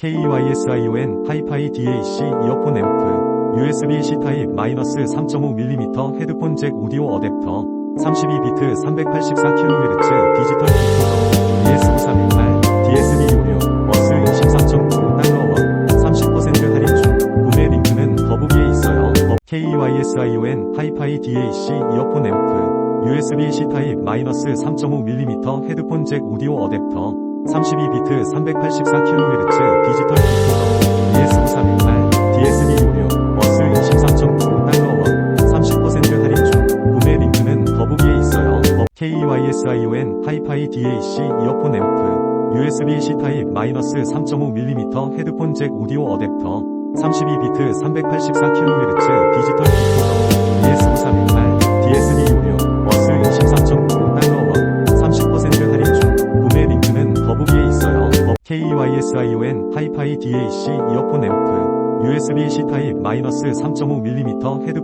KYSION 하이파이 DAC 이어폰 앰프 USB-C 타입 마이너스 3.5mm 헤드폰 잭 오디오 어댑터 32비트 384kHz 디지털 디코더 ES9318 DSD 요령 버스 23.9달러원 30% 할인 중 구매 링크는 더보기에 있어요. KYSION 하이파이 DAC 이어폰 앰프 USB-C 타입 마이너스 3.5mm 헤드폰 잭 오디오 어댑터 32비트 384kHz 디지털 디코더 ES9318 DSD 요령 버스 23.9달러원 30% 할인 중 구매 링크는 더보기에 있어요. KYSION 하이파이 DAC 이어폰 앰프 USB-C 타입 마이너스 3.5mm 헤드폰 잭 오디오 어댑터 32비트 384kHz 디지털 디코더 KYSION 하이파이 DAC 이어폰 앰프 USB-C 타입 마이너스 3.5mm 헤드폰